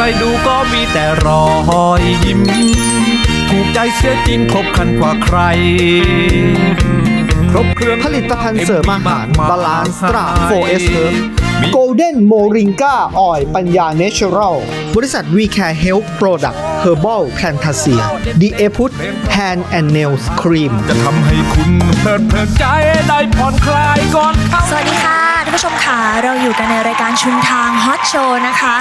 รดูก็มีแต่รอยยิ้ม ถูกใจเสียจริงครบครันกว่าใคร ครบเครื่องผลิตภัณฑ์เสริมอาหารมกมย Balance Stra 4S Herb Golden Moringa Oil ปัญญา Natural บริษัท We Care Health Product Herbal Plantasia The e p u t Hand and Nails Cream จะทำให้คุณเพลิดเพลินใจได้ผ่อนคลายก่อนเข้าสวัสดีค่ะท่านผู้ชมค่ะเราอยู่กันในรายการชุมทางฮอตโชว์นะคะ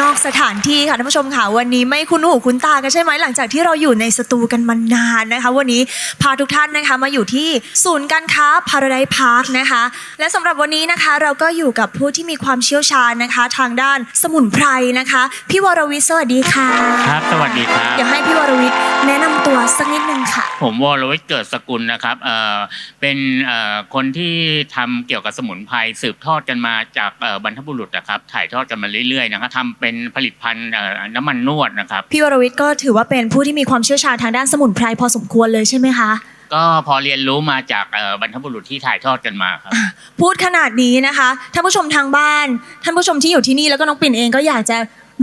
นอกสถานที่ค่ะท่านผู้ชมค่ะวันนี้ไม่คุ้นหูคุ้นตากันใช่ไหมหลังจากที่เราอยู่ในสตูกันมานานนะคะ วันนี้พาทุกท่านนะคะมาอยู่ที่ศูนย์การค้าพาราไดพาร์คนะคะ และสำหรับวันนี้นะคะเราก็อยู่กับผู้ที่มีความเชี่ยวชาญนะคะ ทางด้านสมุนไพรนะคะ พี่วรวิทย์สวัสดีค่ะครับสวัสดีครับ เดี๋ยวให้พี่วรวิทย์แนะนำตัวสักนิดนึงค่ะ ผมวรวิทย์เกิดสกุลนะครับเอ่อเป็นเอ่อคนที่ทำเกี่ยวกับสมุนไพรสืบทอดกันมาจากเอ่อบรรพบุรุษนะครับ ถ่ายทอดกันมาเรื่อยๆนะครับทำเป็นผลิตภัณฑ์เอ่อน้ำมันนวดนะครับ พี่วรวิทย์ก็ถือว่าเป็นผู้ที่มีความเชี่ยวชาญทางด้านสมุนไพรพอสมควรเลยใช่ไหมคะ ก็พอเรียนรู้มาจากเอ่อบรรพบุรุษที่ถ่ายทอดกันมาครับ พูดขนาดนี้นะคะท่านผู้ชมทางบ้าน ท่านผู้ชมที่อยู่ที่นี่แล้วก็น้องปิ่นเองก็อยากจะ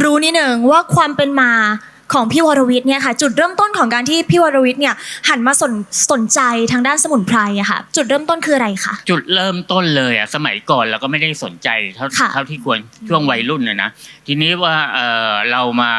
รู้นิดหนึ่งว่าความเป็นมา ของพี่วรวิทย์เนี่ยค่ะจุดเริ่มต้นของการที่พี่วรวิทย์เนี่ยหันมาสนสนใจทางด้านสมุนไพรอะค่ะจุดเริ่มต้นคืออะไรคะ จุดเริ่มต้นเลยอะสมัยก่อนเราก็ไม่ได้สนใจเท่าค่ะ เท่าที่ควรช่วงวัยรุ่นนะนะทีนี้ว่าเอ่อเรามา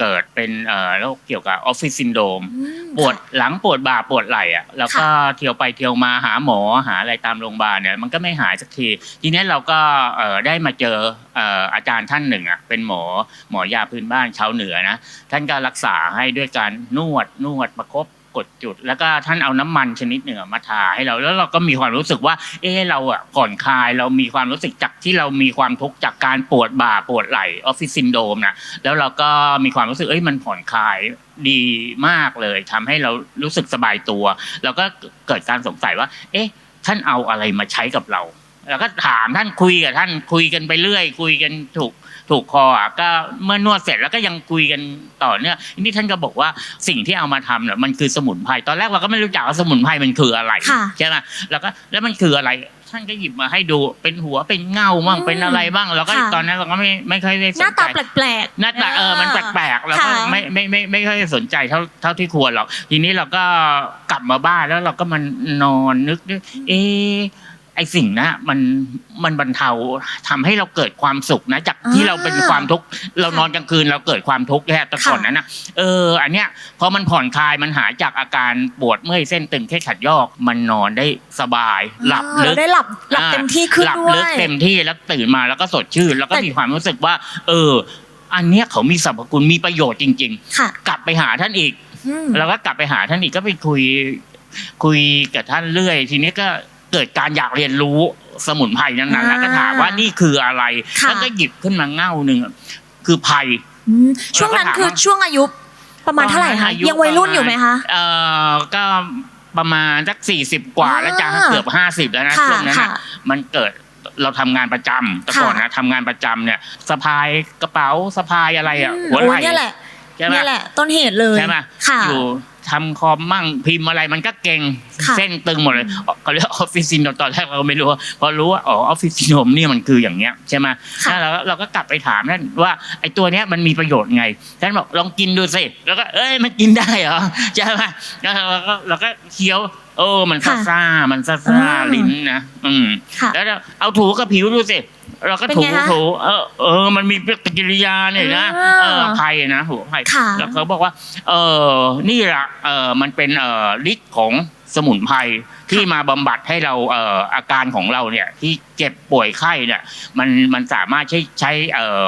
เกิดเป็นเอ่อโรคเกี่ยวกับออฟฟิศซินโดม อืม ปวดหลังปวดบ่าปวดไหล่อะแล้วก็ค่ะเที่ยวไปเที่ยวมาหาหมอหาอะไรตามโรงพยาบาลเนี่ยมันก็ไม่หายสักที ทีนี้เราก็เอ่อได้มาเจอเอ่ออาจารย์ท่านหนึ่งอะเป็นหมอหมอยาพื้นบ้านชาวเหนือนะท่านก็รักษาให้ด้วยการนวดนวดประคบกดจุด แล้วก็ท่านเอาน้ำมันชนิดหนึ่งอมาทาให้เราแล้วเราก็มีความรู้สึกว่า เออเราอะผ่อนคลายเรามีความรู้สึกจากที่เรามีความทุกข์จากการปวดบ่าปวดไหล่ออฟฟิศซินโดมนะแล้วเราก็มีความรู้สึกเอ้ยมันผ่อนคลายดีมากเลยทำให้เรารู้สึกสบายตัว เราก็เกิดการสงสัยว่า เอ๊ะท่านเอาอะไรมาใช้กับเรา แล้วก็ถามท่านคุยกับท่านคุยกันไปเรื่อย คุยกันถูกถูกคออะก็เมื่อนวดเสร็จแล้วก็ยังคุยกันต่อเนื่องทีนี่ท่านก็บอกว่าสิ่งที่เอามาทำเนี่ยมันคือสมุนไพรตอนแรกเราก็ไม่รู้จักว่าสมุนไพรมันคืออะไรค่ะใช่ไหมแล้วก็แล้วมันคืออะไรท่านก็หยิบมาให้ดูเป็นหัวเป็นเงาบ้างอืมเป็นอะไรบ้างเราก็ค่ะตอนนั้นเราก็ไม่ไม่ค่อยได้สหน้านใจตาแปลกๆหน้าตาเออมันแปลกๆแล้วก็ค่ะไม่ไม่ไม่ไม่ค่อยสนใจเท่าเท่าที่ควรหรอกทีนี้เราก็กลับมาบ้านแล้วเราก็มันนอนนึกด้วยเอะ ไอสิ่งนะมันมันบรรเทาทำให้เราเกิดความสุขนะ จากที่เราเป็นความทุกข์เรานอนกลางคืนเราเกิดความทุกข์แค่แต่ก่อนนั้นนะเออ อันเนี้ยพอมันผ่อนคลายมันหายจากอาการปวดเมื่อยเส้นตึงแค่ขัดยอก มันนอนได้สบาย หลับอ่าลึเรากได้หลับหลับเต็มที่ขึ้นหลับด้วลึกย เต็มที่แล้วตื่นมาแล้วก็สดชื่นแล้วก็แต่ มีความรู้สึกว่า เออ อันเนี้ยเขามีสรรพคุณมีประโยชน์จริง ค่ะๆ กลับไปหาท่านอีก อืม แล้วก็กลับไปหาท่านอีกก็ไปคุย คุยกับท่านเรื่อย ทีนี้ก็ เกิดการอยากเรียนรู้สมุนไพรนั้นๆแล้วก็ถามว่านี่คืออะไรค่ะแล้วก็หยิบขึ้นมาเง่าหนึ่งคือไผ่อืมช่วงนั้นแล้วก็ถามคือว่าช่วงอายุประมาณเท่าไหร่ตอนคะนั้นอายุยังวัยรุ่นอยู่ไหมคะเอ่อก็ประมาณสักสี่สิบกว่าอ่าแล้วจ้ะเกือบห้าสิบแล้วนะค่ะช่วงนั้นค่ะน่ะมันเกิดเราทำงานประจำแต่ค่ะก่อนนะทำงานประจำเนี่ยสะพายกระเป๋าสะพายอะไรอะอืมหัวไหล่โอ้เนี่ยแหละใช่ไหมเนี่ยแหละ ต้นเหตุเลยใช่ไหมค่ะอยู่ ทำคอมมั่งพิมพ์อะไรมันก็เก่งค่ะเส้นตึงหมดเลยเขาเรียกออฟฟิศซินโดรมตอนแรกเราก็ไม่รู้ว่าพอรู้ว่าอ๋อออฟฟิศซินโดรมนี่มันคืออย่างเงี้ยใช่ไหมค่ะแล้วเราก็เราก็กลับไปถามท่านว่าไอ้ตัวเนี้ยมันมีประโยชน์ไงท่านบอกลองกินดูสิแล้วก็เอ้ยมันกินได้เหรอใช่ไหมแล้วเราก็เราก็เคี้ยวโอ้มันซ่าค่ะซ่าๆมันซ่าซ่าอ่าลิ้นนะอืมค่ะแล้วเอาถูกับผิวดูสิ เราก็เป็นถูไงคะถูเออเออ มันมีปฏิกิริยาเนี่ยนะอ่าเออไผ่นะหัวไผ่ค่ะ แล้วเขาบอกว่า เออนี่แหละเออมันเป็นเอ่อฤทธิ์ของสมุนไพรที่มาบำบัดให้เราเอ่ออาการของเราเนี่ย ที่เจ็บป่วยไข้เนี่ย มันมันสามารถใช้ใช้เอ่อ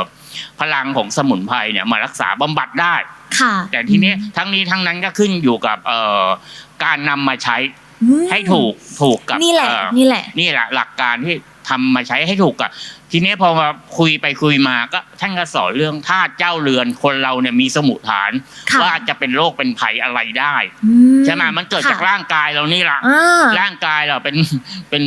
พลังของสมุนไพรเนี่ยมารักษาบำบัดได้ ค่ะแต่ทีนี้ทั้งนี้ทั้งนั้นก็ขึ้นอยู่กับเอ่อการนำมาใช้อืมให้ถูกถูกกับนี่แหละ เอ่อ นี่แหละ นี่แหละหลักการที่ ทำมาใช้ให้ถูกอะทีนี้พอมาคุยไปคุยมาก็ท่านก็สอนเรื่องธาตุเจ้าเรือนคนเราเนี่ยมีสมุทฐานค่ะว่าจะเป็นโรคเป็นภัยอะไรได้อืใช่ไหมมันเกิดจากค่ะร่างกายเรานี่แหละอ่าร่างกายเราเป็นเป็น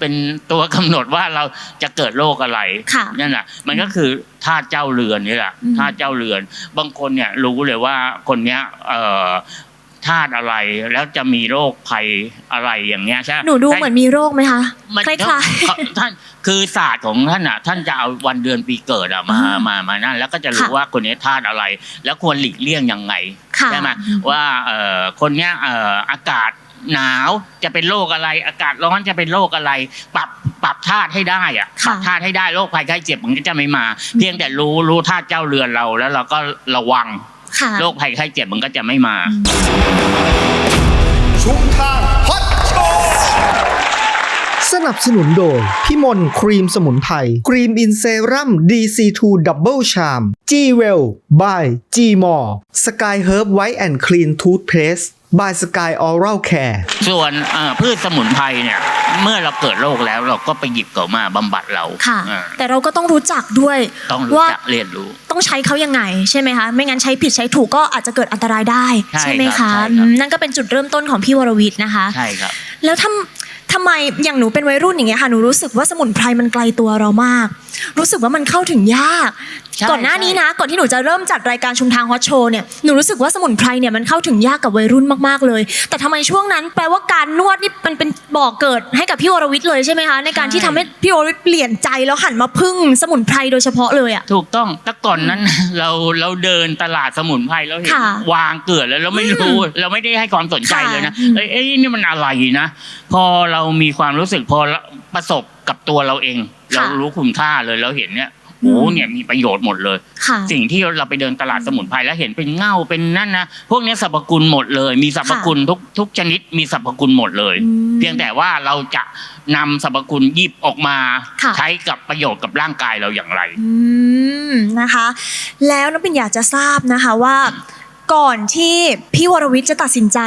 เป็นตัวกำหนดว่าเราจะเกิดโรคอะไรค่ะนั่นแหละมันก็คือธาตุเจ้าเรือนนี่แหละอืมธาตุเจ้าเรือน บางคนเนี่ยรู้เลยว่าคนเนี้ยเอ่อ ธาตุอะไร แล้วจะมีโรคภัยอะไรอย่างเงี้ยใช่ไหนูดูเหมือนมีโรคไหมคะมันคล้ายท่านคือศาสตร์ของท่านอะ ท่านจะเอาวันเดือนปีเกิดอะมาอ่ามามานั่นแล้วก็จะรู้ค่ะว่าคนนี้ธาตุอะไร แล้วควรหลีกเลี่ยงยังไงค่ะใช่ไหมว่าเอ่อคนเนี้ยเอ่ออากาศหนาวจะเป็นโรคอะไร อากาศร้อนจะเป็นโรคอะไร ปรับปรับธาตุให้ได้อะปค่ะรับธาตุให้ได้โรคภัยไข้เจ็บมันก็จะไม่มา เพียงแต่รู้รู้ธาตุเจ้าเรือนเราแล้วเราก็ระวังๆ ค่ะ โรคภัยไข้เจ็บมันก็จะไม่มา ชุมทางฮอตโชว์สนับสนุนโดยพี่มนครีมสมุนไพรครีมอินเซรั่ม DC2 Double Charm G Well by G More Sky Herb White and Clean Toothpaste by Sky Oral Care ส่วนเอ่อพืชสมุนไพรเนี่ย เมื่อเราเกิดโรคแล้วเราก็ไปหยิบเขามาบำบัดเราค่ะ อ่าแต่เราก็ต้องรู้จักด้วยต้องรู้ว่าจักเรียนรู้ ต้องใช้เขายังไงใช่ไหมคะ ไม่งั้นใช้ผิดใช้ถูกก็อาจจะเกิดอันตรายได้ใช่ไหมครัคะบใช่ครับ อืมนั่นก็เป็นจุดเริ่มต้นของพี่วรวิทย์นะคะ ใช่ครับ แล้วทำ ทำไมอย่างหนูเป็นวัยรุ่นอย่างเงี้ยค่ะหนูรู้สึกว่าสมุนไพรมันไกลตัวเรามาก รู้สึกว่ามันเข้าถึงยากใช่ก่อนหน้านี้นะ ก่อนที่หนูจะเริ่มจัดรายการชุมทางฮอตโชว์เนี่ยหนูรู้สึกว่าสมุนไพรเนี่ยมันเข้าถึงยากกับวัยรุ่นมากๆเลย แต่ทำไมช่วงนั้นแปลว่าการนวดนี่มันเป็นบ่อกเกิดให้กับพี่วรวิทย์เลยใช่ไหมคะในการที่ทำให้พี่วรวิทย์เปลี่ยนใจแล้วหันมาพึ่งสมุนไพรโดยเฉพาะเลยอะถูกต้องแต่ก่อนนั้นเราเราเดินตลาดสมุนไพรเราเห็นค่ะวางเกลือนแล้วเราไม่รู้ เราไม่ได้ให้ความสนใจค่ะเลยนะอืมเอ้ยเอ้ยนี่มันอะไรนะ พอเรามีความรู้สึกพอเราประสบกับตัวเราเอง เรารู้คุณค่าเลยเราเห็นเนี่ยโอ้เนี่ยมีประโยชน์หมดเลยค่ะสิ่งที่เราไปเดินตลาดสมุนไพรแล้วเห็นเป็นเง่าเป็นนั่นนะพวกเนี้ยสรรพคุณหมดเลย มีสรรพคุณทุกทุกชนิดมีสรรพคุณหมดเลยอืมเพียงแต่ว่าเราจะนำสรรพคุณหยิบออกมาค่ะใช้กับประโยชน์กับร่างกายเราอย่างไรอืมนะคะ แล้วน้องปิ่นอยากจะทราบนะคะว่า ก่อนที่พี่วรวิทย์จะตัดสินใจ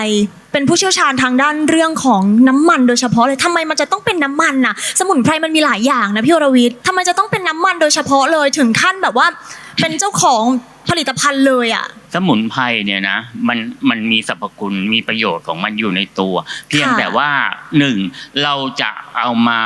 เป็นผู้เชี่ยวชาญทางด้านเรื่องของน้ำมันโดยเฉพาะเลยทำไมมันจะต้องเป็นน้ำมันน่ะ สมุนไพรมันมีหลายอย่างนะพี่วรวิทย์ทำไมจะต้องเป็นน้ำมันโดยเฉพาะเลยถึงขั้นแบบว่า เป็นเจ้าของผลิตภัณฑ์เลยอะ สมุนไพรเนี่ยนะมันมันมีสรรพคุณมีประโยชน์ของมันอยู่ในตัว เพียงค่ะ แต่ว่าหนึ่งเราจะเอามา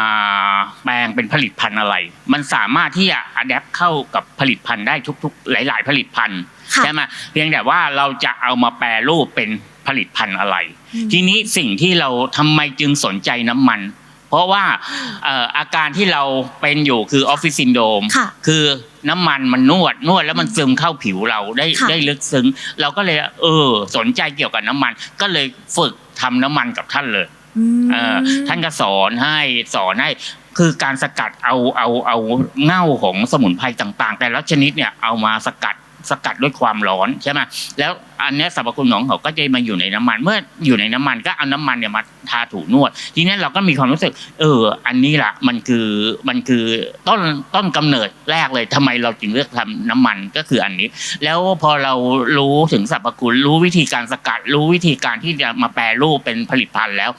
แปลงเป็นผลิตภัณฑ์อะไร มันสามารถที่จะอัดแอปเข้ากับผลิตภัณฑ์ได้ทุกๆ หลาย ๆ ผลิตภัณฑ์ ใช่ไหมเพียงแต่ว่าเราจะเอามาแปรรูปเป็นผลิตภัณฑ์อะไรอืมทีนี้สิ่งที่เราทำไมจึงสนใจน้ำมัน เพราะว่าเอ่ออาการที่เราเป็นอยู่คือออฟฟิศซินโดมค่ะคือน้ำมันมันนวดนวดแล้วมันซึมเข้าผิวเราได้ค่ะได้ลึกซึ้ง เราก็เลยเออ สนใจเกี่ยวกับน้ำมัน ก็เลยฝึกทำน้ำมันกับท่านเลยอืมเออท่านก็สอนให้สอนให้คือการสกัดเอาเอาเอาเง่าของสมุนไพรต่าง ๆ แต่ละชนิดเนี่ยเอามาสกัด สกัดด้วยความร้อนใช่ไหมแล้ว อันเนี้ยสรรพคุณของเขาก็จะมาอยู่ในน้ำมัน เมื่ออยู่ในน้ำมันก็เอาน้ำมันเนี่ยมาทาถูนวด ทีนี้เราก็มีความรู้สึก เออ อันนี้ละมันคือมันคือต้นต้นกำเนิดแรกเลยทำไมเราจึงเลือกทำน้ำมันก็คืออันนี้ แล้วพอเรารู้ถึงสรรพคุณรู้วิธีการสกัด รู้วิธีการที่จะมาแปรรูปเป็นผลิตภัณฑ์แล้ว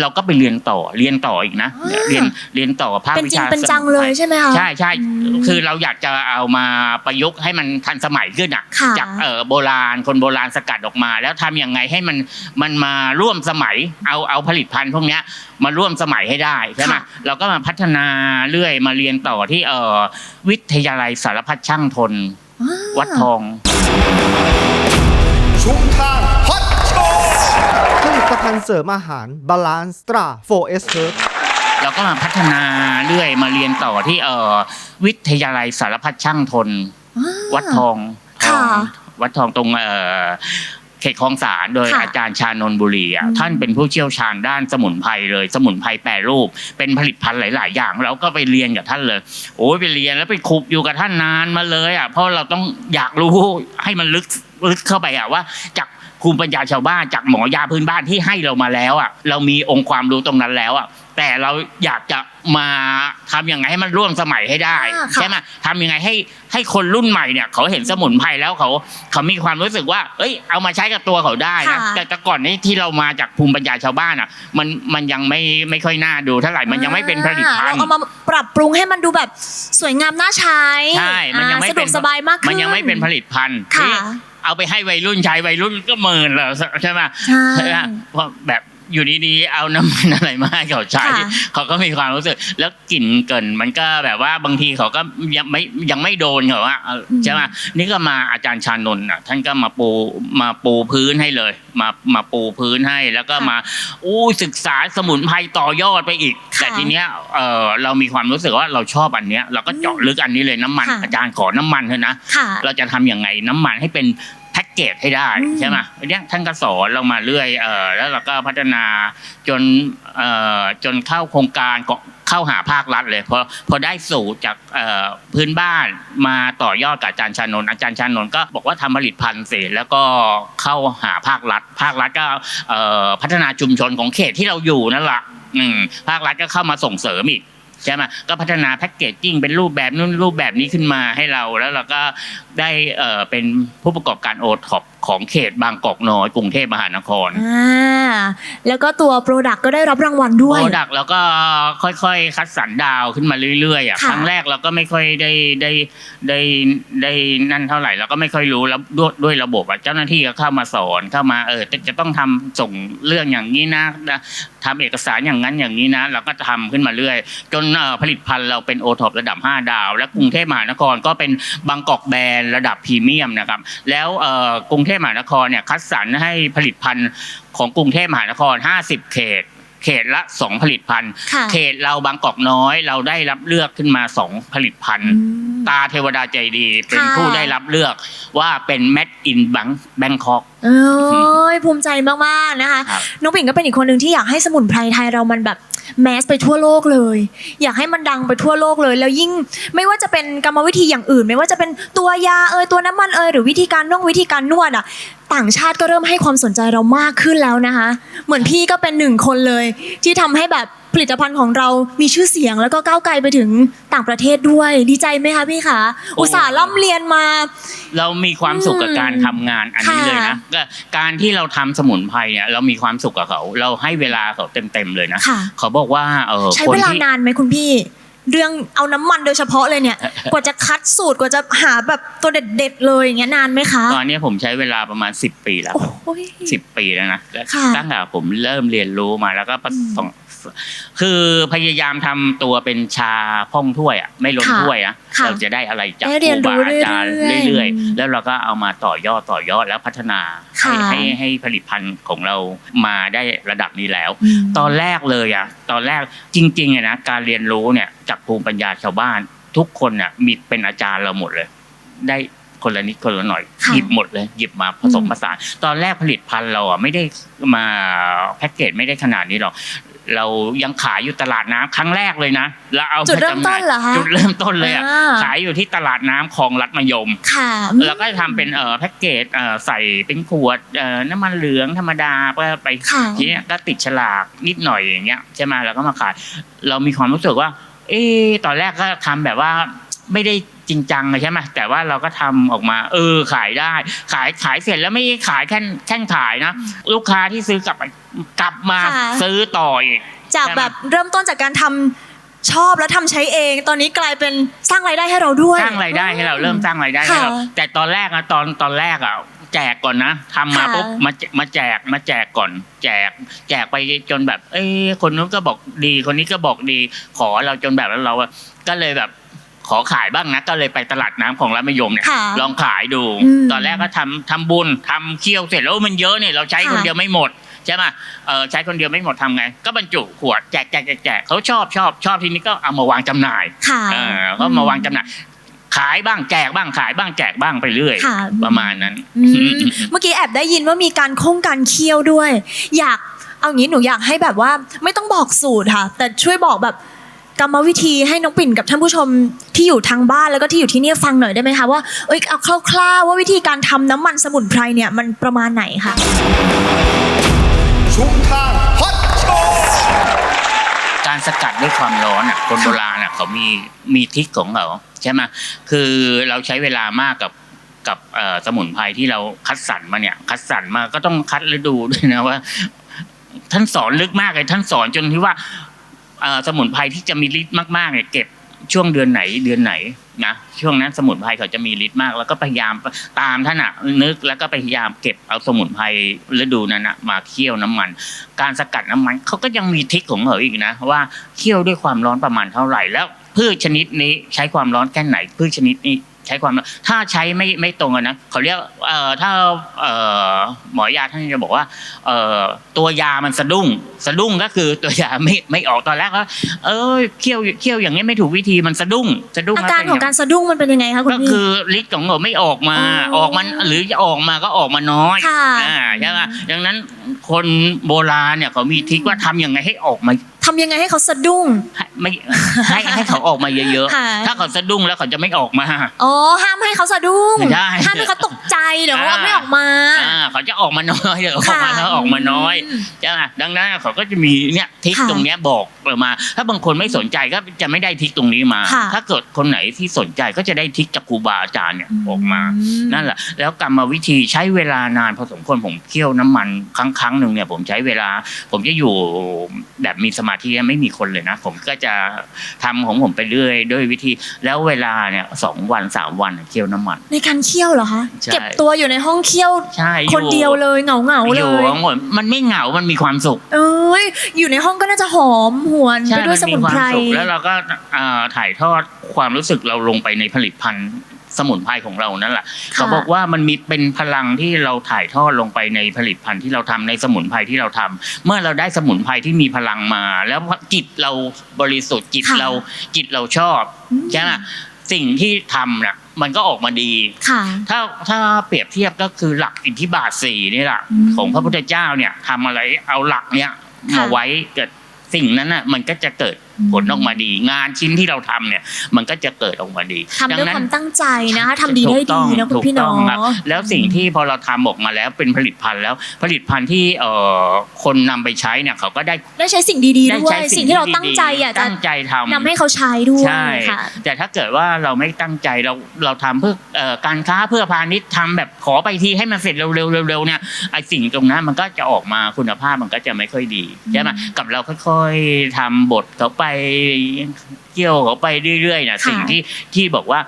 เราก็ไปเรียนต่อเรียนต่ออีกนะอ่าเรียนเรียนต่อภาคเป็นวิจริงชาเป็นจังเลยใช่ไหมคะใช่ใช่อืมคือเราอยากจะเอามาประยุกต์ให้มันทันสมัยขึ้นอะค่ะจากเออโบราณคนโบราณสกัดออกมา แล้วทำยังไงให้มันมันมาร่วมสมัยเอาเอาผลิตภัณฑ์พวกเนี้ยมาร่วมสมัยให้ได้ใช่ไหมค่ะเราก็มาพัฒนาเรื่อยมาเรียนต่อที่เออวิทยาลัยสารพัดช่างทน วัดทอง ชุมทางฮอตโชว์ผลิตภัณฑ์เสริมอาหารบาลานซ์ตรา 4S Herb เราก็มาพัฒนาเรื่อยมาเรียนต่อที่เออวิทยาลัยสารพัดช่างทน วัดทองทองค่ะ วัดทองตรงเออเขตคลองสารโดยค่ะอาจารย์ชานนท์บุรีอะอืม ท่านเป็นผู้เชี่ยวชาญด้านสมุนไพรเลย สมุนไพรแปรรูป เป็นผลิตภัณฑ์หลาย ๆ อย่างเราก็ไปเรียนกับท่านเลย โอ้ยไปเรียนแล้วไปคุบอยู่กับท่านนานมาเลยอะเพราะเราต้องอยากรู้ให้มันลึกลึกเข้าไปอะว่าจาก ภูมิปัญญาชาวบ้านจากหมอยาพื้นบ้านที่ให้เรามาแล้วอะเรามีองค์ความรู้ตรงนั้นแล้วอะแต่เราอยากจะมาทำยังไงให้มันร่วมสมัยให้ได้อ่าค่ะ ใช่ไหมทำยังไงให้ให้คนรุ่นใหม่เนี่ย เขาเห็นสมุนไพรแล้วเขาเขามีความรู้สึกว่า เอ้ยเอามาใช้กับตัวเขาได้นะค่ะ แต่แต่ก่อนนี้ที่เรามาจากภูมิปัญญาชาวบ้านอะ มันมันยังไม่ไม่ค่อยน่าดูเท่าไหร่มันยังไม่เป็นผลิตภัณฑ์ เราเอามาปรับปรุงให้มันดูแบบสวยงามน่าใช้ใช่มันยังไม่อ่าสะดเป็วนกสบายมากขึ้น มันยังไม่เป็นผลิตภัณฑ์ค่ะ ที่ เอาไปให้วัยรุ่นใช้วัยรุ่นก็เมินแล้วใช่ไหมใช่ใช่ไหมเพราะแบบ อยู่ดีๆ เอาน้ำมันอะไรมาให้เขาใช้ ค่ะ เขาก็มีความรู้สึก แล้วกลิ่นเกินมันก็แบบว่าบางทีเขาก็ยังไม่ยังไม่โดนเขาว่าเออใช่ไหมนี่ก็มาอาจารย์ชานนท์อะ ท่านก็มาปูมาปูพื้นให้เลย มามาปูพื้นให้แล้วก็มาอู้ศึกษาสมุนไพรต่อยอดไปอีก ค่ะแต่ทีเนี้ยเออเรามีความรู้สึกว่าเราชอบอันเนี้ย เราก็เจาะลึกอันนี้เลยน้ำมัน ค่ะ อาจารย์ขอน้ำมันเถอะนะ ค่ะ เราจะทำยังไงน้ำมันให้เป็น แพ็กเกจให้ได้อืมใช่ไหมเนี่ยท่านก็สอนเรามาเรื่อยเออแล้วเราก็พัฒนาจนเอ่อจนเข้าโครงการก็เข้าหาภาครัฐเลยพอพอได้สูตรจากเอ่อพื้นบ้านมาต่อยอดกับอาจารย์ชานนท์อาจารย์ชานนท์ก็บอกว่าทำผลิตภัณฑ์สิแล้วก็เข้าหาภาครัฐ ภาครัฐก็เอ่อพัฒนาชุมชนของเขตที่เราอยู่นั่นแหละอืมภาครัฐก็เข้ามาส่งเสริมอีก ใช่ไหมก็พัฒนาแพ็กเกจจิ้งเป็นรูปแบบนู้นรูปแบบนี้ขึ้นมาให้เรา แล้วเราก็ได้เอ่อเป็นผู้ประกอบการโอท็อป ของเขตบางกอกน้อยกรุงเทพมหานครอ่าแล้วก็ตัวโปรดักต์ก็ได้รับรางวัลด้วย โปรดักแล้วก็ค่อยๆ คัดสรรดาวขึ้นมาเรื่อยๆอะค่ะ ครั้งแรกเราก็ไม่ค่อยได้ได้ได้ได้นั่นเท่าไหร่เราก็ไม่ค่อยรู้แล้วด้วยด้วยระบบอะเจ้าหน้าที่ก็เข้ามาสอนเข้ามาเออจะจะต้องทำส่งเรื่องอย่างนี้นะนะทำเอกสารอย่างนั้นอย่างนี้นะ เราก็ทำขึ้นมาเรื่อย จนเอ่อผลิตภัณฑ์เราเป็นโอท็อประดับ 5 ดาว และกรุงเทพมหานครก็เป็นบางกอกแบรนด์ระดับพรีเมียมนะครับแล้วเอ่อกรุงเทพมหานครเนี่ยคัดสรรให้ผลิตภัณฑ์ของกรุงเทพมหานคร 50 เขต เขตละ 2 ผลิตภัณฑ์ ค่ะ เขตเราบางกอกน้อยเราได้รับเลือกขึ้นมา 2 ผลิตภัณฑ์อืมตาเทวดาใจดีเป็นค่ะ ผู้ได้รับเลือกว่าเป็น Made in Bang- Bangkok เอ้ยภูมิใจมากๆนะคะ ครับ น้องปิ่นก็เป็นอีกคนหนึ่งที่อยากให้สมุนไพรไทยเรามันแบบ แมสไปทั่วโลกเลย อยากให้มันดังไปทั่วโลกเลย แล้วยิ่งไม่ว่าจะเป็นกรรมวิธีอย่างอื่น ไม่ว่าจะเป็นตัวยาเอยตัวน้ำมันเอยหรือวิธีการน่องวิธีการนวดอะต่างชาติก็เริ่มให้ความสนใจเรามากขึ้นแล้วนะคะ เหมือนพี่ก็เป็นหนึ่งคนเลยที่ทำให้แบบ ผลิตภัณฑ์ของเรามีชื่อเสียงแล้วก็ก้าวไกลไปถึงต่างประเทศด้วย ดีใจไหมคะพี่คะอุตส่าห์ร่ำเรียนมา เรามีความสุขกับการทำงานอันนี้ค่ะ เลยนะก็การที่เราทำสมุนไพรเนี่ยเรามีความสุขกับเขา เราให้เวลาเขาเต็มๆเลยนะค่ะ เขาบอกว่าเออใช้คนเวลาที่ นานไหมคุณพี่ เรื่องเอาน้ำมันโดยเฉพาะเลยเนี่ย กว่าจะคัดสูตรกว่าจะหาแบบตัวเด็ดๆเลยอย่างเงี้ยนานไหมคะตอนนี้ผมใช้เวลาประมาณ 10 ปีแล้วโอ้ย สิบปีแล้วนะและค่ะตั้งแต่ผมเริ่มเรียนรู้มาแล้วก็ผสม คือพยายามทำตัวเป็นชาพ่องถ้วยอะไม่ล้นค่ะถ้วยอะค่ะเราจะได้อะไรจากได้คเรียนรูรู้บาอาจารย์เรื่อยๆเรื่อยอืมๆแล้วเราก็เอามาต่อยอดต่อยอดแล้วพัฒนาให้ค่ะให้ให้ผลิตภัณฑ์ของเรามาได้ระดับนี้แล้วอืมตอนแรกเลยอะตอนแรกจริงๆอะนะการเรียนรู้เนี่ยจากภูมิปัญญาชาวบ้าน ทุกคนน่ะมีเป็นอาจารย์เราหมดเลย ได้คนละนิดคนละหน่อยค่ะหยิบหมดเลยหยิบมาผสมอืม ผสานตอนแรกผลิตภัณฑ์เราอะไม่ได้มาแพ็กเกจไม่ได้ขนาดนี้หรอก เรายังขายอยู่ตลาดน้ำครั้งแรรกเลยนะแล้วเอาจุดเริ่มาจำหต้น่านยเหรอคะจุดเริ่มต้นเลยอะอ่าขายอยู่ที่ตลาดน้ำคลองรัดมยมค่ะแล้วก็ทำเป็นเอ่อแพ็กเกจเอ่อใส่เป็นขวดเอ่อน้ำมันเหลืองธรรมดาเพื่อไปค่ะทีเนี้ยก็ติดฉลากนิดหน่อยอย่างเงี้ยใช่ไหมแล้วก็มาขาย เรามีความรู้สึกว่า เอ๊ะตอนแรกก็ทำแบบว่า ไม่ได้จริงจังเลยใช่ไหมแต่ว่าเราก็ทำออกมา เออขายได้ ขายขายเสร็จแล้วไม่ได้ขายแค่แค่ขายนะ ลูกค้าที่ซื้อกลับไปกลับมาค่ะซื้อต่ออีกจากใช่ไหมแบบเริ่มต้นจากการทำชอบแล้วทำใช้เอง ตอนนี้กลายเป็นสร้างรายได้ให้เราด้วย สร้างรายได้ให้เราเริ่มสร้างรายได้ให้เราค่ะแต่ตอนแรกอะตอนตอนแรกอะแจกก่อนนะทำมาค่ะปุ๊บมาแจมาแจกมาแจกก่อน แจก แจกไปจนแบบ เอ้ยคนนู้นก็บอกดี คนนี้ก็บอกดี ขอเราจนแบบแล้วเราอะก็เลยแบบข อขายบ้างนะก็เลยไปตลาดน้ำของรัฐมยมเนี่ยค่ะลองขายดู อืมตอนแรกก็ทำทำบุญทำเคี่ยวเสร็จแล้วมันเยอะเนี่ยเราใช้ค่ะคนเดียวไม่หมดใช่ไหมเออใช้คนเดียวไม่หมดทำไง ก็บรรจุขวดแจกแจกแจกแจกเขาชอบชอบชอบทีนี้ก็เอามาวางจำหน่ายค่ะเออก็มาวางจำหน่ายขายบ้างแจกบ้างขายบ้างแจกบ้างไปเรื่อย ค่ะประมาณนั้น อืมเมื่อกี้แอบได้ยินว่ามีการโค้งการเคี่ยวด้วย อยากเอางี้หนูอยากให้แบบว่า ไม่ต้องบอกสูตรค่ะ แต่ช่วยบอกแบบ กรรมวิธีให้น้องปิ่นกับท่านผู้ชมที่อยู่ทางบ้านแล้วก็ที่อยู่ที่นี่ฟังหน่อยได้ไหมคะว่าเอ้ยเอาคร่าวๆว่าวิธีการทำน้ำมันสมุนไพรเนี่ยมันประมาณไหนคะ ชุมทางฮอตโชว์การสกัดด้วยความร้อนอะคนโบราณอะเขามีมีทริกของเขาใช่ไหมคือเราใช้เวลามากกับกับเอ่อสมุนไพรที่เราคัดสรรมาเนี่ย คัดสรรมาก็ต้องคัดฤดูด้วยนะว่า ท่านสอนลึกมากเลยท่านสอนจนที่ว่า สมุนไพรที่จะมีฤทธิ์มากๆเนี่ยเก็บช่วงเดือนไหนเดือนไหนนะช่วงนั้นสมุนไพรเขาจะมีฤทธิ์มาก แล้วก็พยายามตามท่านอะนึกแล้วก็พยายามเก็บเอาสมุนไพรฤดูนั้นอะมาเคี่ยวน้ำมัน การสกัดน้ำมันเขาก็ยังมีทิคของเขาอีกนะว่าเคี่ยวด้วยความร้อนประมาณเท่าไหร่แล้วพืชชนิดนี้ใช้ความร้อนแค่ไหนพืชชนิดนี้ ใช้ความร้อนถ้าใช้ไม่ไม่ตรงกันนะเขาเรียกเอ่อถ้าเอ่อหมอยาท่านจะบอกว่าเอ่อตัวยามันสะดุ้ง สะดุ้งก็คือตัวยาไม่ไม่ออกตอนแรกก็เออเคี่ยวเคี่ยวอย่างนี้ไม่ถูกวิธีมันสะดุ้งสะดุ้งอาแล้วการเป็นของย่การสะดุ้งมันเป็นยังไงคะคุณก็พี่คือฤทธิ์ของเขาไม่ออกมาอ๋อออกมันหรือจะออกมาก็ออกมาน้อยค่ะอ่าใช่ไหมดังนั้นคนโบราณเนี่ยเขามีทริคว่าทำยังไงให้ออกมา ทำยังไงให้เขาสะดุ้งให้ไม่ให้ให้เขาออกมาเยอะค่ะๆ ถ้าเขาสะดุ้งแล้วเขาจะไม่ออกมาอ๋อห้ามให้เขาสะดุ้งใช่ห้ามให้เขาตกใจเดี๋ยวเขาอ่าไม่ออกมาอ่าเขาจะออกมาน้อยเดี๋ยวออกมาแล้วออกมาน้อยอืมใช่ไหมดังนั้นเขาก็จะมีเนี่ยทริคค่ะตรงเนี้ยบอกออกมา ถ้าบางคนไม่สนใจก็จะไม่ได้ทริคตรงนี้มาค่ะถ้าเกิดคนไหนที่สนใจก็จะได้ทริคจากครูบาอาจารย์เนี่ยออกมานั่นแหละ แล้วกรรมวิธีใช้เวลานานพอสมควรผมเคี่ยวน้ำมันครั้งครั้งหนึ่งเนี่ยผมใช้เวลา ผมจะอยู่แบบมีสมาธิไม่มีคนเลยนะ ผมก็จะทำของผมไปเรื่อยด้วยวิธี แล้วเวลาเนี่ยสองวันสามวันเคี่ยวน้ำมัน ในการเคี่ยวเหรอคะใช่เก็บตัวอยู่ในห้องเคี่ยวใช่อคนเดียวเลยเหงาเหงาๆอเลยู่ยทั้งหมดมันไม่เหงา มันมีความสุข เอ้ยอยู่ในห้องก็น่าจะหอมหวนไปด้วยสมุนไพรสุขแล้วเราก็อ่าถ่ายทอดความรู้สึกเราลงไปในผลิตภัณฑ์ สมุนไพรของเรานั่นแหละค่ะเขาบอกว่ามันมีเป็นพลังที่เราถ่ายทอดลงไปในผลิตภัณฑ์ที่เราทำในสมุนไพรที่เราทำเมื่อเราได้สมุนไพรที่มีพลังมา แล้วจิตเราบริสุทธิ์จิตค่ะเราจิตเราชอบอืมใช่ไหมสิ่งที่ทำน่ะมันก็ออกมาดีค่ะถ้าถ้าเปรียบเทียบก็คือหลักอิทธิบาทสี่นี่แหละอืมของพระพุทธเจ้าเนี่ยทำอะไรเอาหลักเนี่ยค่ะมาไว้เกิดสิ่งนั้นน่ะมันก็จะเกิด ผลออกมาดี งานชิ้นที่เราทำเนี่ย มันก็จะเกิดออกมาดีทำด้วยดัความตั้งใจนะคะทำดีได้ถูกต้ดีองนะคุณถูกพี่ต้น้อองงครับแล้วสิ่งที่พอเราทำออกมาแล้วเป็นผลิตภัณฑ์แล้วผลิตภัณฑ์ที่เอ่อคนนำไปใช้เนี่ยเขาก็ได้ได้ใช้สิ่งดีๆได้ด้วยใช้สิ่งที่เราตั้งใจอยากจะตั้งใจทำนำให้เขาใช้ด้วยใช่ค่ะแต่ถ้าเกิดว่าเราไม่ตั้งใจเราเราทำเพื่อเอ่อการค้าเพื่อพาณิชย์ทำแบบขอไปทีให้มันเสร็จเร็วๆเร็วๆเนี่ยไอสิ่งตรงนั้นมันก็จะออกมาคุณภาพมันก็จะไม่ค่อยดีใช่ไหมกับเราค่อยๆทำบทเขาไปเกี่ยวเขาไปเรื่อยๆเนี่ยค่ะสิ่งที่ที่บอกว่า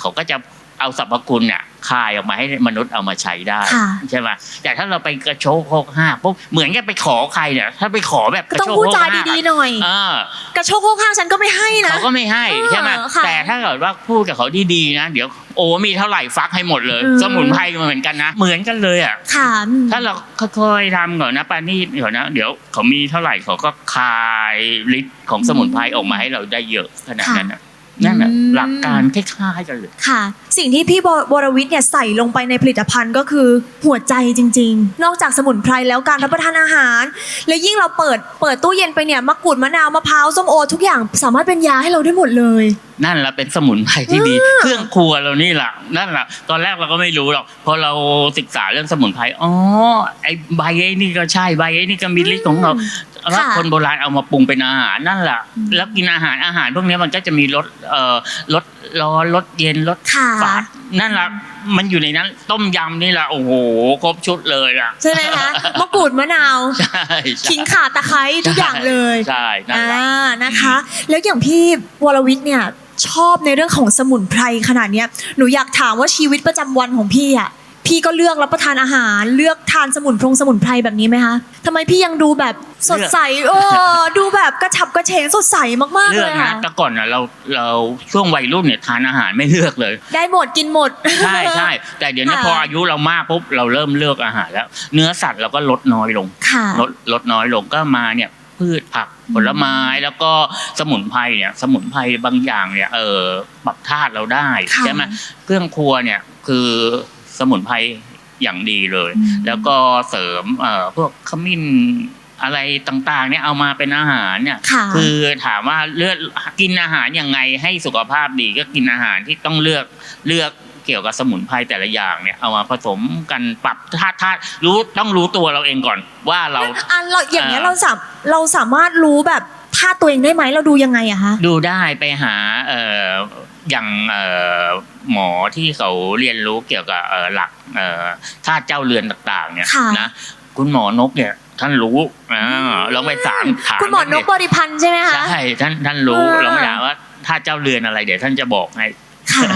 เขาก็จะเอาสรรพคุณเนี่ยคายออกมาให้มนุษย์เอามาใช้ได้ค่ะใช่ไหมแต่ถ้าเราไปกระโชกโคกห้าปุ๊บเหมือนกับไปขอใครเนี่ยถ้าไปขอแบบกก็ระต้องโชกพูดโคกจาห้าดีๆหน่อยเออกระโชกโคกห้างฉันก็ไม่ให้นะเขาก็ไม่ให้เออใช่ไหมค่ะแต่ถ้าเกิดว่าพูดกับเขาดีๆนะ เดี๋ยว โอ้มีเท่าไหร่ฟักให้หมดเลย อืม สมุนไพรก็เหมือนกันนะ เหมือนกันเลยอะ ค่ะอืมถ้าเราค่อยๆทำก่อนนะปานี่ก่อนนะ เดี๋ยวเขามีเท่าไหร่เขาก็คายฤทธิ์ของสมุนไพรออกมาให้เราได้เยอะขนาดนั้นนะ นั่นแหละอืมหลักการคล้ายๆกันเลยค่ะ สิ่งที่พี่วรวิทย์เนี่ยใส่ลงไปในผลิตภัณฑ์ก็คือหัวใจจริง ๆ นอกจากสมุนไพรแล้วการรับประทานอาหาร แล้วยิ่งเราเปิดเปิดตู้เย็นไปเนี่ยมะกรูดมะนาวมะพร้าวส้มโอ ทุกอย่างสามารถเป็นยาให้เราได้หมดเลย นั่นแหละเป็นสมุนไพรที่ดี เครื่องครัวเรานี่แหละนั่นแหละตอนแรกเราก็ไม่รู้หรอกพอเราศึกษาเรื่องสมุนไพรอ๋อไอใบไอ้นี่ก็ใช่ใบไอ้นี่ก็มีฤทธิ์ของเรา แล้วค่ะคนโบราณเอามาปรุงเป็นอาหารนั่นแหละแล้วกินอาหารอาหารพวกนี้มันก็จะมีรสเอ่อรสร้อนรสเย็นรสค่ะฝาดนั่นแหละมันอยู่ในนั้น ต้มยำนี่แหละโอ้โหครบชุดเลยอะใช่ไหมคะมะกรูดมะนาวใช่ใช่ขิงข่าตะไคร้ทุกอย่างเลยใช่นั่นอ่าแหละนะคะ แล้วอย่างพี่วรวิทย์เนี่ยชอบในเรื่องของสมุนไพรขนาดเนี้ยหนูอยากถามว่าชีวิตประจำวันของพี่อะ พี่ก็เลือกรับประทานอาหาร เลือกทานสมุนพรงสมุนไพรแบบนี้ไหมคะทำไมพี่ยังดูแบบสดใสเออดูแบบกระฉับกระเฉงสดใสมากๆเลืเลอกยนะค่ะ แต่ก่อนน่ะเราเราช่วงวัยรุ่นเนี่ยทานอาหารไม่เลือกเลย ได้หมดกินหมด ใช่ใช่แต่เดี๋ยวนี้ค่ะ พออายุเรามากปุ๊บเราเริ่มเลือกอาหารแล้ว เนื้อสัตว์เราก็ลดน้อยลง ค่ะ ลดลดน้อยลงก็มาเนี่ยพืชผักผลไม้แล้วก็สมุนไพรเนี่ยสมุนไพรบางอย่างเนี่ยเออปรับธาตุเราได้ค่ะ ใช่ไหมเครื่องครัวเนี่ยคือ สมุนไพรอย่างดีเลยอืมแล้วก็เสริมเอ่อพวกขมิ้นอะไรต่างๆ เนี่ยเอามาเป็นอาหารเนี่ยค่ะคือถามว่าเลือกกินอาหารยังไงให้สุขภาพดีก็กินอาหารที่ต้องเลือกเลือกเกี่ยวกับสมุนไพรแต่ละอย่างเนี่ยเอามาผสมกันปรับธาตุธาตุรู้ต้องรู้ตัวเราเองก่อน ว่าเราอันเราอย่างเงี้ยเอ่อเราสามเราสามารถรู้แบบท่าตัวเองได้ไหมเราดูยังไงอะคะดูได้ไปหาเอ่อ อย่างเอ่อหมอที่เขาเรียนรู้เกี่ยวกับเอ่อหลักเอ่อธาตุเจ้าเรือนต่าง ๆ เนี่ยค่ะนะคุณหมอนกเนี่ยท่านรู้อ่าลองไปถามถามคุณหมอนกบริพันธ์ใช่ไหมคะใช่ท่านท่านรู้เออลองไปถามว่าถ้าเจ้าเรือนอะไร เดี๋ยวท่านจะบอกให้ ค่ะ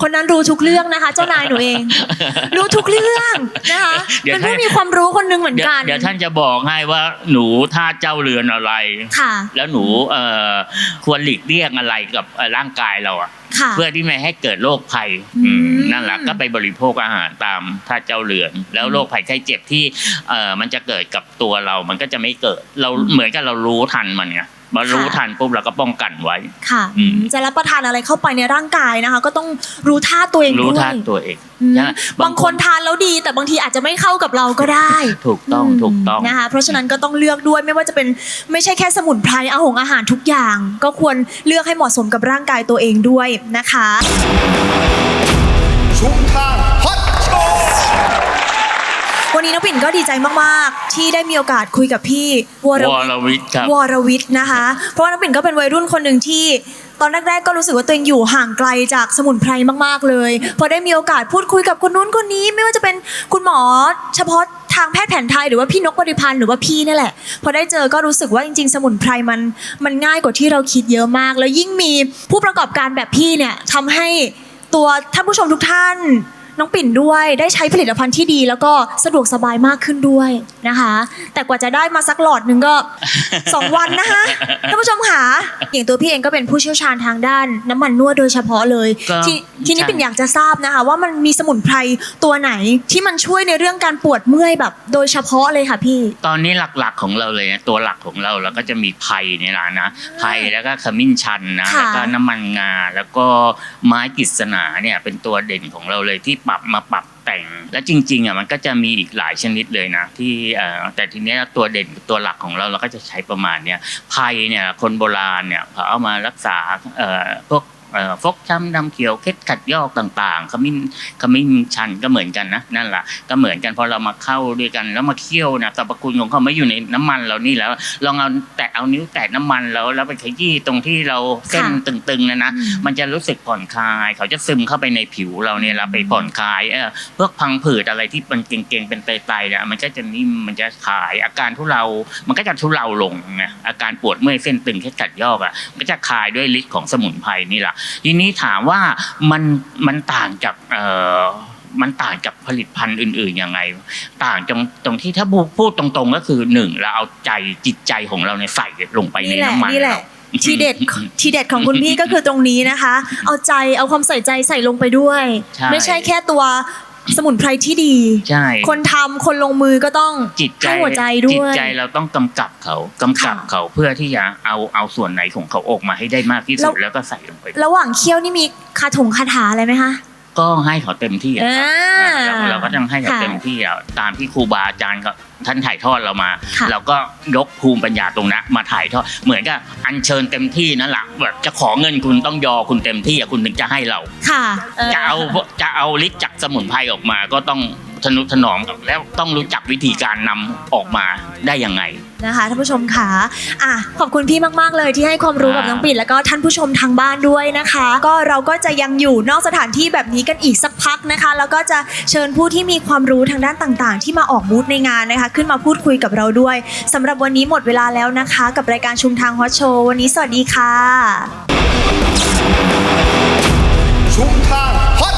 คนนั้นรู้ทุกเรื่องนะคะ เจ้านายหนูเอง รู้ทุกเรื่องนะคะเดี๋ยวเป็นผู้ให้มีความรู้คนหนึงเหมือนเดี๋ยวกัน เดี๋ยวท่านจะบอกให้ว่าหนูถ้าเจ้าเรือนอะไรค่ะ แล้วหนูเอ่อควรหลีกเลี่ยงอะไรกับเอ่อร่างกายเราอะค่ะเพื่อที่ไม่ให้เกิดโรคภัยอืมอืมนั่นแหละก็ไปบริโภคอาหารตามถ้าเจ้าเรือน แล้วโรคภัยไข้เจ็บที่เอ่อมันจะเกิดกับตัวเรา มันก็จะไม่เกิด เราเหมือนกับเรารู้ทันมันไง มารู้ทันปุ๊บเราก็ป้องกันไว้ค่ะอืมจะรับประทานอะไรเข้าไปในร่างกายนะคะ ก็ต้องรู้ท่าตัวเองรู้ด้วยทันตัวเองอืมใช่ไหมบางคนทานแล้วดี แต่บางทีอาจจะไม่เข้ากับเราก็ได้ ถูกต้องถูกต้องนะคะเพราะฉะนั้นก็ต้องเลือกด้วยไม่ว่าจะเป็นไม่ใช่แค่สมุนไพรอาหงอาหารทุกอย่าง ก็ควรเลือกให้เหมาะสมกับร่างกายตัวเองด้วยนะคะชุมทางฮอตโชว์ วันนี้น้องปิ่นก็ดีใจมากๆ ที่ได้มีโอกาสคุยกับพี่วรววิทรย์วิทย์ครับวรวิทย์นะคะ เพราะว่าน้องปิ่นก็เป็นวัยรุ่นคนหนึ่งที่ตอนแรกๆก็รู้สึกว่าตัวเองอยู่ห่างไกลจากสมุนไพรมากๆเลย พอได้มีโอกาสพูดคุยกับคนนู้นคนนี้ ไม่ว่าจะเป็นคุณหมอ เฉพาะทางแพทย์แผนไทยหรือว่าพี่นกบริพันธ์หรือว่าพี่นี่แหละ พอได้เจอก็รู้สึกว่าจริงๆ สมุนไพรมันมันง่ายกว่าที่เราคิดเยอะมาก แล้วยิ่งมีผู้ประกอบการแบบพี่เนี่ยทำให้ตัวท่านผู้ชมทุกท่าน น้องปิ่นด้วยได้ใช้ผลิตภัณฑ์ที่ดี แล้วก็สะดวกสบายมากขึ้นด้วยนะคะ แต่กว่าจะได้มาสักหลอดหนึ่งก็ 2 วันนะคะท่านผู้ชมค่ะอย่างตัวพี่เองก็เป็นผู้เชี่ยวชาญทางด้านน้ำมันนวดโดยเฉพาะเลยก็ทีทีนี้ใช่ปิ่นอยากจะทราบนะคะ ว่ามันมีสมุนไพรตัวไหนที่มันช่วยในเรื่องการปวดเมื่อยแบบ โดยเฉพาะเลยค่ะพี่ ตอนนี้หลักๆของเราเลยนะตัวหลักของเราเราก็จะมีไผ่เนี่ยนะนะไผ่แล้วก็ขมิ้นชันนะค่ะ แล้วก็น้ำมันงาแล้วก็ไม้กฤษณาเนี่ยเป็นตัวเด่นของเราเลยที่ปรับมาปรับแต่ง และจริงๆอะมันก็จะมีอีกหลายชนิดเลยนะที่แต่ทีเนี้ยตัวเด่นตัวหลักของเราเราก็จะใช้ประมาณเนี้ยไผ่เนี่ยคนโบราณเนี่ยเขาเอามารักษาเอ่อพวก ฟกช้ำดำเขียวเคล็ดขัดยอกต่างๆขมิ้นขมิ้นชันก็เหมือนกันนะนั่นแหละก็เหมือนกันพอเรามาเข้าด้วยกันแล้วมาเคี่ยวนะสรรพคุณของเขาไม่อยู่ในน้ำมันเรานี่แล้ว ลองเอาแตะเอานิ้วแตะน้ำมันแล้วแล้วไปขยี้ตรงที่เราเส้นค่ะตึงๆนะนะอืมมันจะรู้สึกผ่อนคลาย เขาจะซึมเข้าไปในผิวเราเนี่ยเราไปผ่อนคลายเออพวกพังผืดอะไรที่มันเก่งๆเป็นไตๆเนี่ยมันก็จะนิ่มมันจะคลายอาการทุเลามันก็จะทุเลาลงไงอาการปวดเมื่อยเส้นตึงแค่กัดยอกอะมันก็จะคลายด้วยฤทธิ์ของสมุนไพรนี่แหละทีนี้ถามว่ามันมันต่างจากเอ่อมันต่างจากผลิตภัณฑ์อื่นๆยังไง ต่างตรงตรงที่ถ้าพูดตรงๆ ก็คือหนึ่งเราเอาใจจิตใจของเราเนี่ยใส่ลงไปในนี่แหละน้ำมันนี่แหละเราทีเด็ดทีเด็ดของคุณพี่ก็คือตรงนี้นะคะ เอาใจเอาความใส่ใจใส่ลงไปด้วยใช่ไม่ใช่แค่ตัว สมุนไพรที่ดี ใช่ คนทำคนลงมือก็ต้องจิตใจให้หัวใจด้จิตวยใจเราต้องกำกับเขากำกับค่ะเขาเพื่อที่จะเอาเอาส่วนไหนของเขาออกมาให้ได้มากที่สุดแล้วแล้วก็ใส่ลงไป ระหว่างเคี่ยวนี่มีคาถงคาถาอะไรไหมคะ ก็ให้เขาเต็มที่อะครับอ่าเราเราก็ต้องให้เขาค่ะเต็มที่อะตามที่ครูบาอาจารย์ก็ท่านถ่ายทอดเรามา ค่ะเราก็ยกภูมิปัญญาตรงนั้นมาถ่ายทอดเหมือนกับอัญเชิญเต็มที่นั่นแหละแบบจะขอเงินคุณต้องยอคุณเต็มที่อะคุณถึงจะให้เรา ค่ะเออจะเอาจะเอาฤทธิ์จากสมุนไพรออกมาก็ต้อง ทนุถนอมกับแล้วต้องรู้จักวิธีการนำออกมาได้ยังไง นะคะท่านผู้ชมค่ะอะ ขอบคุณพี่มาก ๆ เลยที่ให้ความรู้กับครับน้องปิ่นแล้วก็ท่านผู้ชมทางบ้านด้วยนะคะ ก็เราก็จะยังอยู่นอกสถานที่แบบนี้กันอีกสักพักนะคะ แล้วก็จะเชิญผู้ที่มีความรู้ทางด้านต่างๆ ที่มาออกบูธในงานนะคะ ขึ้นมาพูดคุยกับเราด้วยสำหรับวันนี้หมดเวลาแล้วนะคะ กับรายการชุมทางฮอตโชว์วันนี้สวัสดีค่ะ ชุมทาง